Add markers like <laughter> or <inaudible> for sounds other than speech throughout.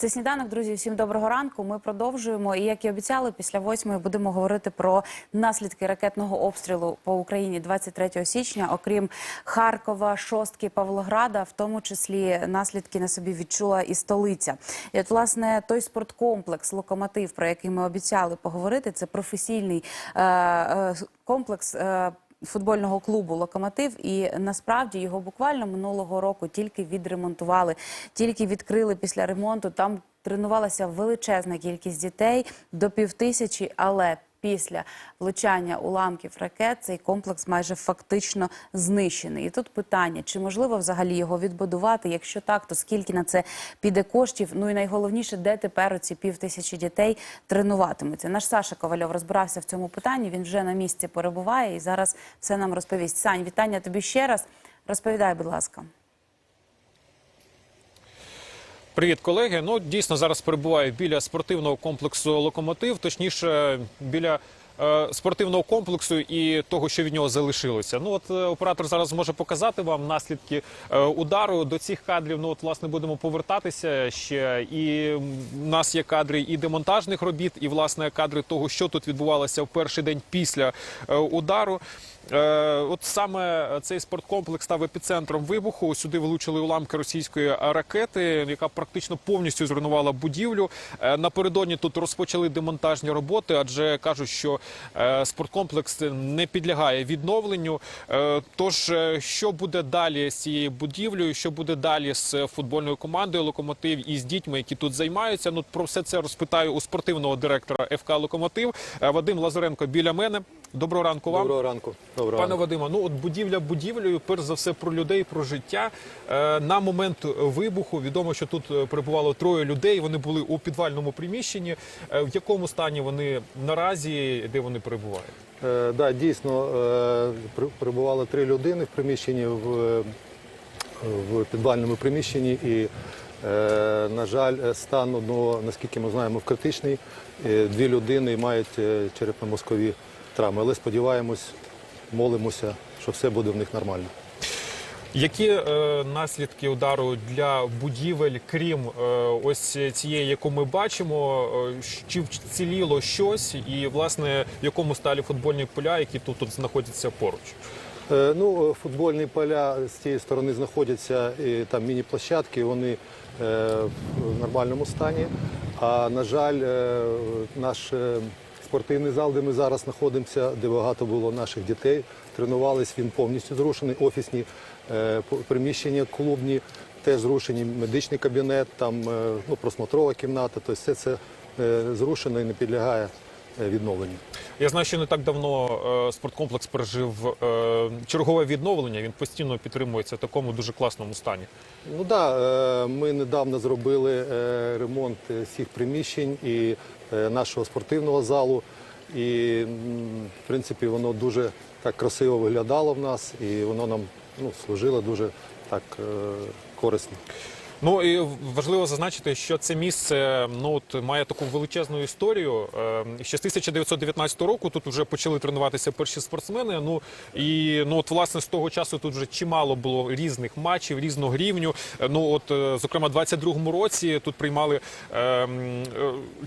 Це сніданок, друзі. Всім доброго ранку. Ми продовжуємо. І як і обіцяли, після восьмої будемо говорити про наслідки ракетного обстрілу по Україні 23 січня. Окрім Харкова, Шостки, Павлограда, в тому числі наслідки на собі відчула і столиця. І от власне той спорткомплекс Локомотив, про який ми обіцяли поговорити, це професійний е, е, комплекс. Е, футбольного клубу Локомотив, і насправді його буквально минулого року тільки відремонтували, тільки відкрили після ремонту. Там тренувалася величезна кількість дітей до півтисячі, але після влучання уламків ракет цей комплекс майже фактично знищений. І тут питання: чи можливо взагалі його відбудувати? Якщо так, то скільки на це піде коштів? Ну і найголовніше, де тепер оці півтисячі дітей тренуватимуться? Наш Саша Ковальов розбирався в цьому питанні. Він вже на місці перебуває і зараз все нам розповість. Сань, вітання тобі ще раз. Розповідай, будь ласка. Привіт, колеги. Ну дійсно зараз перебуваю біля спортивного комплексу Локомотив, точніше біля. Е, Спортивного комплексу і того, що від нього залишилося. Ну от е, оператор зараз зможе показати вам наслідки е, удару. До цих кадрів ну от власне будемо повертатися ще. І у нас є кадри і демонтажних робіт, і власне кадри того, що тут відбувалося в перший день після удару. От саме цей спорткомплекс став епіцентром вибуху. Сюди влучили уламки російської ракети, яка практично повністю зруйнувала будівлю. Напередодні тут розпочали демонтажні роботи, адже кажуть, що спорткомплекс не підлягає відновленню. Е, Тож, е, що буде далі з цією будівлею, що буде далі з футбольною командою Локомотив і з дітьми, які тут займаються? Ну про все це розпитаю у спортивного директора ФК Локомотив Е, Вадим Лазаренко біля мене. Доброго ранку вам. Доброго ранку. Доброго Пане ранку. Вадиме, ну от будівля будівлею, перш за все про людей, про життя. Е, на момент вибуху відомо, що тут е, перебувало троє людей. Вони були у підвальному приміщенні. Е, в якому стані вони наразі, де вони перебувають? Е, да, дійсно, е, перебували три людини в приміщенні в, в підвальному приміщенні, і, е, на жаль, стан одного, наскільки ми знаємо, в критичний. Е, Дві людини мають черепно-мозкові травми. Але сподіваємось, молимося, що все буде в них нормально. Які е, наслідки удару для будівель, крім е, ось цієї, яку ми бачимо, е, чи вціліло щось, і власне в якому сталі футбольні поля, які тут, тут знаходяться поруч? Е, Ну, е, футбольні поля з цієї сторони знаходяться і там міні-площадки, вони е, в нормальному стані. А на жаль, е, наш е, спортивний зал, де ми зараз знаходимося, де багато було наших дітей, тренувались, він повністю зрушений. Офісні е, приміщення клубні теж зрушені, медичний кабінет, там е, ну, просмотрова кімната. Тобто все це е, зрушено і не підлягає е, відновленню. Я знаю, що не так давно е, спорткомплекс пережив е, чергове відновлення. Він постійно підтримується в такому дуже класному стані. Ну так, да, ми недавно зробили ремонт всіх приміщень і нашого спортивного залу. І, в принципі, воно дуже так красиво виглядало в нас, і воно нам ну, служило дуже так корисно. Ну і важливо зазначити, що це місце ну от має таку величезну історію. Е, Ще з 1919 року тут вже почали тренуватися перші спортсмени. Ну і ну от власне з того часу тут вже чимало було різних матчів, різного рівню. Е, Ну от е, зокрема, в 22-му році тут приймали е, е,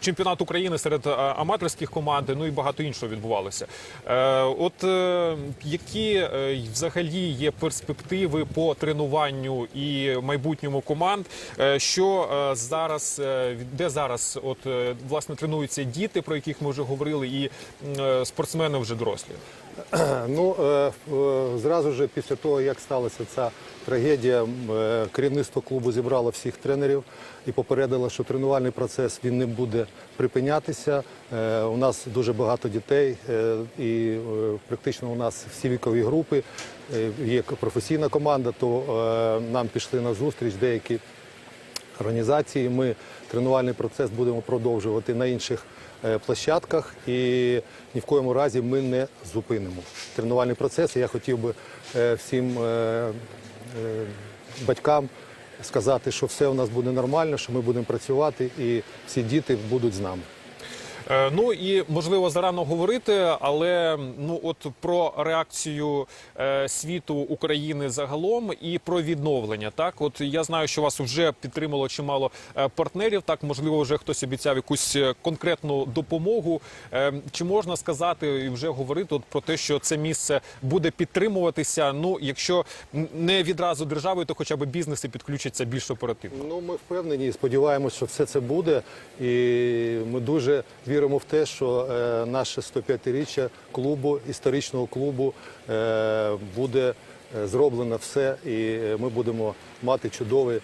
чемпіонат України серед е, аматорських команд. Ну і багато іншого відбувалося. Е, От е, які е, взагалі є перспективи по тренуванню і майбутньому команд? Е, Що е, зараз е, де зараз, от власне тренуються діти, про яких ми вже говорили, і спортсмени вже дорослі. <clears throat> Ну, е, зразу ж після того, як сталася ця трагедія, е, керівництво клубу зібрало всіх тренерів і попередило, що тренувальний процес він не буде припинятися. Е, У нас дуже багато дітей, і практично у нас всі вікові групи. Є професійна команда, то нам пішли на зустріч деякі організації. Ми тренувальний процес будемо продовжувати на інших е, площадках і ні в коєму разі ми не зупинимо тренувальний процес. І Я хотів би е, всім е, батькам сказати, що все у нас буде нормально, що ми будемо працювати, і всі діти будуть з нами. Е, Ну і можливо зарано говорити, але ну от про реакцію е, світу України загалом і про відновлення. Так, от я знаю, що вас вже підтримало чимало е, партнерів. Так, можливо, вже хтось обіцяв якусь конкретну допомогу. Чи можна сказати і вже говорити от про те, що це місце буде підтримуватися? Ну, якщо не відразу державою, то хоча б бізнеси підключаться більш оперативно. Ну, ми впевнені і сподіваємося, що все це буде. І ми дуже віримо в те, що е, наше 105-річчя клубу, історичного клубу, е, буде е, зроблено все, і ми будемо мати чудовий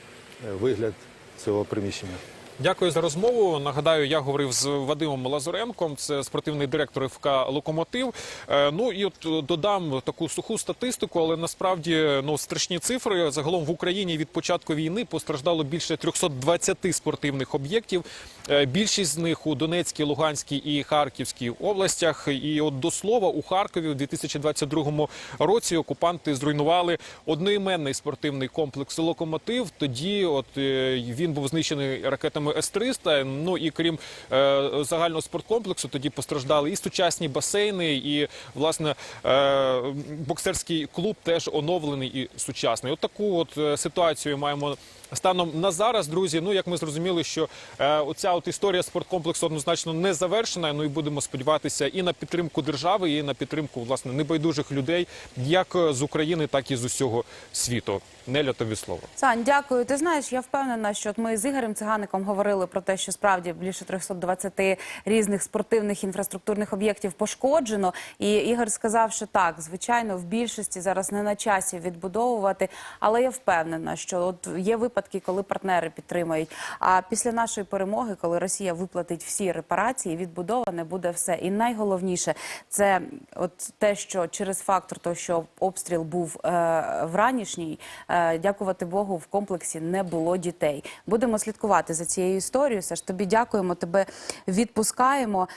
вигляд цього приміщення. Дякую за розмову. Нагадаю, я говорив з Вадимом Лазуренком, це спортивний директор ФК Локомотив. Е, Ну і от е, додам таку суху статистику, але насправді ну страшні цифри. Загалом в Україні від початку війни постраждало більше 320 спортивних об'єктів. Е, Більшість з них у Донецькій, Луганській і Харківській областях. І от до слова, у Харкові у 2022 році окупанти зруйнували одноіменний спортивний комплекс Локомотив. Тоді, от він був знищений ракетами С-300. Ну і крім е, загального спорткомплексу, тоді постраждали і сучасні басейни, і власне е, боксерський клуб теж оновлений і сучасний. От таку от е, ситуацію маємо. Станом на зараз, друзі, ну як ми зрозуміли, що е, оця от історія спорткомплексу однозначно не завершена. Ну і будемо сподіватися і на підтримку держави, і на підтримку власне небайдужих людей, як з України, так і з усього світу. Неля, тобі слово. Сань, дякую. Ти знаєш, я впевнена, що от ми з Ігорем Цигаником говорили про те, що справді більше 320 різних спортивних інфраструктурних об'єктів пошкоджено. І Ігор сказав, що так, звичайно, в більшості зараз не на часі відбудовувати, але я впевнена, що от є випадки, коли партнери підтримають. А після нашої перемоги, коли Росія виплатить всі репарації, відбудоване буде все. І найголовніше це от те, що через фактор того, що обстріл був е, вранішній, е, дякувати Богу, в комплексі не було дітей. Будемо слідкувати за цією історією. Саш, тобі дякуємо, тебе відпускаємо.